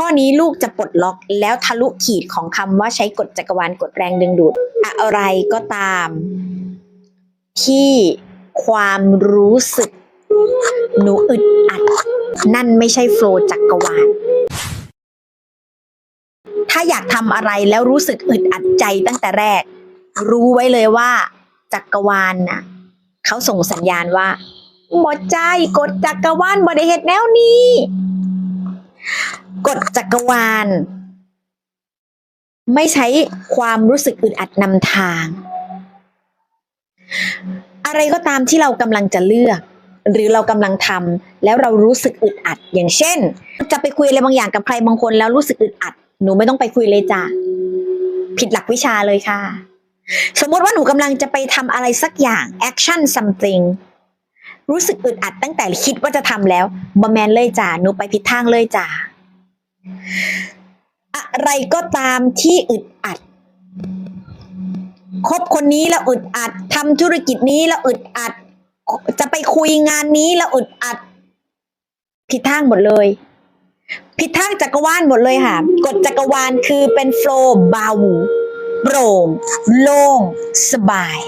ข้อนี้ลูกจะปลดล็อกแล้วทะลุขีดของคำว่าใช้กฎจักรวาลกฎแรงดึงดูด อะไรก็ตาม ที่ความรู้สึก หนูอึดอัด นั่นไม่ใช่โฟล์จักรวาลถ้าอยากทำอะไรแล้วรู้สึกอึดอัดใจตั้งแต่แรก รู้ไว้เลยว่า จักรวาลน่ะเขาส่งสัญญาณว่าบ่ใจกดจักรวาลบ่ได้เฮ็ดแนวนี้ กฎจักรวาล ไม่ใช้ความรู้สึกอึดอัดนำทาง อะไรก็ตามที่เรากำลังจะเลือก หรือเรากำลังทำแล้วเรารู้สึกอึดอัด อย่างเช่น จะไปคุยอะไรบางอย่างกับใครบางคนแล้วรู้สึกอึดอัด หนูไม่ต้องไปคุยเลยจ้ะผิดหลักวิชาเลยค่ะ สมมติว่าหนูกำลังจะไปทำอะไรสักอย่าง action something รู้สึกอึดอัดตั้งแต่คิดว่าจะทำแล้วบอแมนเลยจ้ะหนูไปผิดทางเลยจ้ะ อะไรก็ตามที่อึดอัดคบคนนี้แล้วอึดอัดทำธุรกิจนี้แล้วอึดอัด จะไปคุยงานนี้แล้วอึดอัด ผิดทางหมดเลย ผิดทางจักรวาลหมดเลยค่ะ กฎจักรวาลคือเป็นโฟล์เบาโปร่งโล่งสบาย